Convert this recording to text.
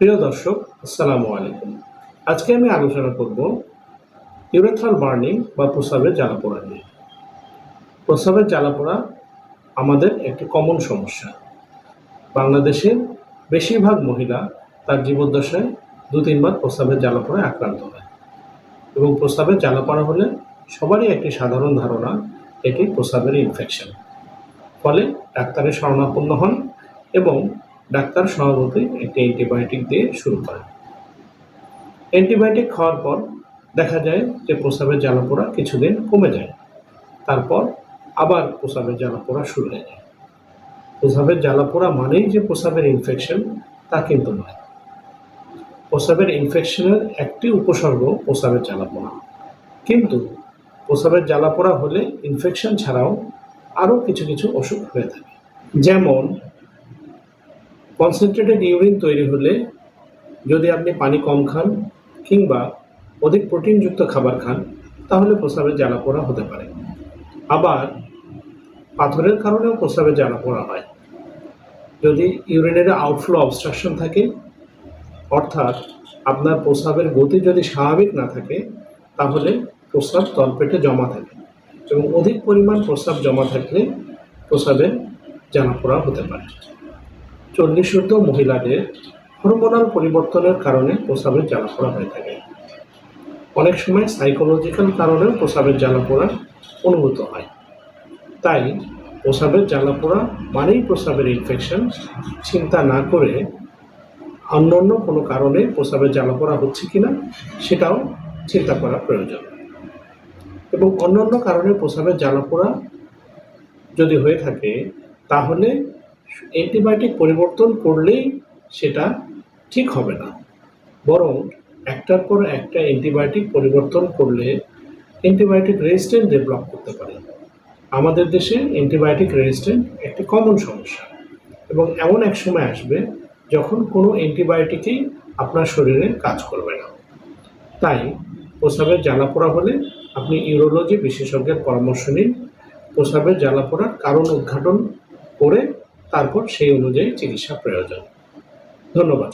প্রিয় দর্শক, আসসালামু আলাইকুম। আজকে আমি আলোচনা করব ইউরেথ্রাল বার্নিং বা প্রস্রাবের জ্বালাপোড়া নিয়ে। প্রস্রাবের জ্বালাপোড়া আমাদের একটি কমন সমস্যা। বাংলাদেশের বেশিরভাগ মহিলা তার জীবদ্দশায় দু, তিনবার প্রস্রাবের জ্বালাপোড়ায় আক্রান্ত হয় এবং প্রস্রাবের জ্বালাপোড়া হলে সবারই একটি সাধারণ ধারণা, এটি প্রস্রাবের ইনফেকশন ফলে ডাক্তারের শরণাপন্ন হন এবং ডাক্তার স্বভাবতই একটি অ্যান্টিবায়োটিক দিয়ে শুরু করেন। অ্যান্টিবায়োটিক খাওয়ার পর দেখা যায় যে প্রস্রাবের জ্বালাপোড়া কিছুদিন কমে যায়। তারপর আবার প্রস্রাবের জ্বালাপোড়া শুরু হয়ে যায়। প্রস্রাবের জ্বালাপোড়া মানেই যে প্রস্রাবের ইনফেকশন তা কিন্তু নয়। প্রস্রাবের ইনফেকশনের একটি উপসর্গ প্রস্রাবের জ্বালাপোড়া। কিন্তু প্রস্রাবের জ্বালাপোড়া হলে ইনফেকশন ছাড়াও আরও কিছু কিছু অসুখ হয়ে থাকে। যেমন কনসেন্ট্রেটেড ইউরিন তৈরি হলে যদি আপনি পানি কম খান কিংবা অধিক প্রোটিনযুক্ত খাবার খান, তাহলে প্রস্রাবের জ্বালাপোড়া হতে পারে। আবার পাথরের কারণেও প্রস্রাবের জ্বালাপোড়া হয়। যদি ইউরিনের আউটফ্লো অবস্ট্রাকশন থাকে, অর্থাৎ আপনার প্রস্রাবের গতি যদি স্বাভাবিক না থাকে, তাহলে প্রস্রাব তলপেটে জমা থাকে এবং অধিক পরিমাণ প্রস্রাব জমা থাকলে প্রস্রাবের জ্বালাপোড়া হতে পারে। চল্লিশ মহিলাদের হরমোনাল পরিবর্তনের কারণে প্রস্রাবের জ্বালাপোড়া হয়ে থাকে। অনেক সময় সাইকোলজিক্যাল কারণেও প্রস্রাবের জ্বালাপোড়া অনুভূত হয়। তাই প্রস্রাবের জ্বালাপোড়া মানেই প্রস্রাবের ইনফেকশন চিন্তা না করে অন্য অন্য কোনো কারণে প্রস্রাবের জ্বালাপোড়া হচ্ছে কিনা সেটাও চিন্তা করা প্রয়োজন। এবং অন্যান্য কারণে প্রস্রাবের জ্বালাপোড়া যদি হয়ে থাকে, তাহলে অ্যান্টিবায়োটিক পরিবর্তন করলেই সেটা ঠিক হবে না। বরং একটার পর একটা অ্যান্টিবায়োটিক পরিবর্তন করলে অ্যান্টিবায়োটিক রেজিস্ট্যান্ট ডেভেলপ করতে পারে। আমাদের দেশে অ্যান্টিবায়োটিক রেজিস্ট্যান্ট একটি কমন সমস্যা এবং এমন এক সময় আসবে যখন কোনো অ্যান্টিবায়োটিকই আপনার শরীরে কাজ করবে না। তাই প্রস্রাবের জ্বালাপোড়া হলে আপনি ইউরোলজি বিশেষজ্ঞের পরামর্শ নিন। প্রস্রাবের জ্বালাপোড়ার কারণ উদ্ঘাটন করে তারপর সেই অনুযায়ী চিকিৎসা প্রয়োজন। ধন্যবাদ।